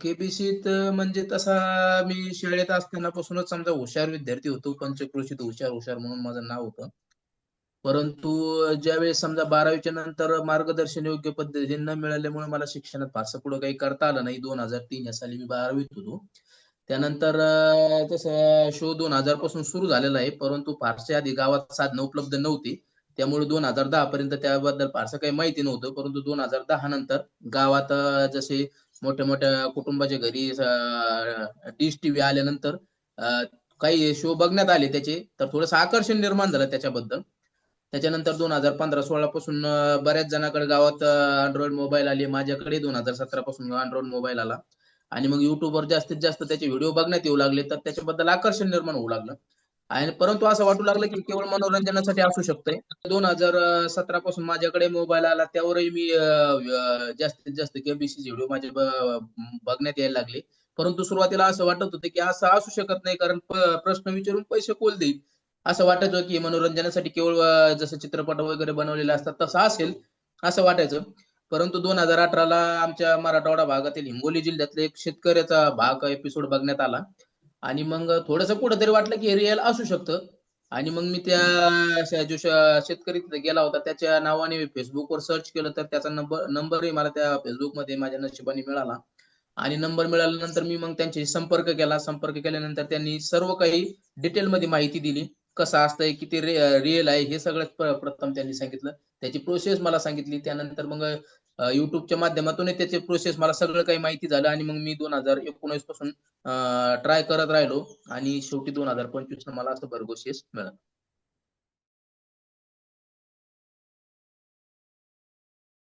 केबीसीत म्हणजे तसा मी शाळेत असतानापासूनच समजा हुशार विद्यार्थी होतो पंचक्रोशीत हुशार हुशार म्हणून माझं नाव होतं. परंतु ज्यावेळेस समजा बारावीच्या नंतर मार्गदर्शन योग्य पद्धतीने न मिळाल्यामुळे मला शिक्षणात फारसं पुढं काही करता आलं नाही. दोन हजार तीन या साली मी बारावीत होतो. त्यानंतर तसं शो दोन हजारपासून सुरू झालेला आहे. परंतु फारसे आधी गावात साधनं उपलब्ध नव्हती. त्यामुळे दोन हजार दहा पर्यंत त्याबद्दल फारसं काही माहिती नव्हतं. परंतु दोन हजार दहा नंतर गावात जसे मोठ्या मोठ्या कुटुंबाच्या घरी डिश टीव्ही आल्यानंतर काही शो बघण्यात आले त्याचे तर थोडंसं आकर्षण निर्माण झालं त्याच्याबद्दल. त्याच्यानंतर दोन हजार पंधरा सोळा पासून बऱ्याच जणांकडे गावात अँड्रॉइड मोबाईल आले. माझ्याकडे दोन हजार सतरा पासून अँड्रॉइड मोबाईल आला. आणि मग युट्यूबवर जास्तीत जास्त त्याचे व्हिडिओ बघण्यात येऊ लागले तर त्याच्याबद्दल आकर्षण निर्माण होऊ लागलं. आणि परंतु असं वाटू लागलं की केवळ मनोरंजनासाठी असू शकतंय. दोन हजार सतरा पासून माझ्याकडे मोबाईल आला त्यावरही मी जास्तीत जास्त केबीसी व्हिडिओ माझे बघण्यात यायला लागले. परंतु सुरुवातीला असं वाटत होतं की असं असू शकत नाही कारण प्रश्न विचारून पैसे कोल देईल? असं वाटायचं की मनोरंजनासाठी केवळ जसं चित्रपट वगैरे बनवलेले असतात तसं असेल असं वाटायचं. परंतु दोन हजार अठराला आमच्या मराठवाडा भागातील हिंगोली जिल्ह्यातले एक शेतकऱ्याचा भाग एपिसोड बघण्यात आला. आणि मग थोडंसं कुठंतरी वाटलं की रिअल असू शकतं. आणि मग मी त्या जो श- शेतकरी तिथे गेला होता त्याच्या नावाने मी फेसबुकवर सर्च केलं तर त्याचा नंबर नंबरही मला त्या फेसबुकमध्ये माझ्या नशिबाने मिळाला. आणि नंबर मिळाल्यानंतर मी मग त्यांच्याशी संपर्क केला. संपर्क केल्यानंतर त्यांनी सर्व काही डिटेलमध्ये माहिती दिली. कसं असतंय किती रिअल आहे हे सगळं प्रथम त्यांनी सांगितलं. त्याची प्रोसेस मला सांगितली. त्यानंतर मग युट्यूबच्या माध्यमातून त्याचे प्रोसेस मला सगळं काही माहिती झालं आणि मग मी दोन हजार एकोणीसपासून ट्राय करत राहिलो आणि शेवटी दोन हजार पंचवीस मला असं भरघोस यश मिळालं.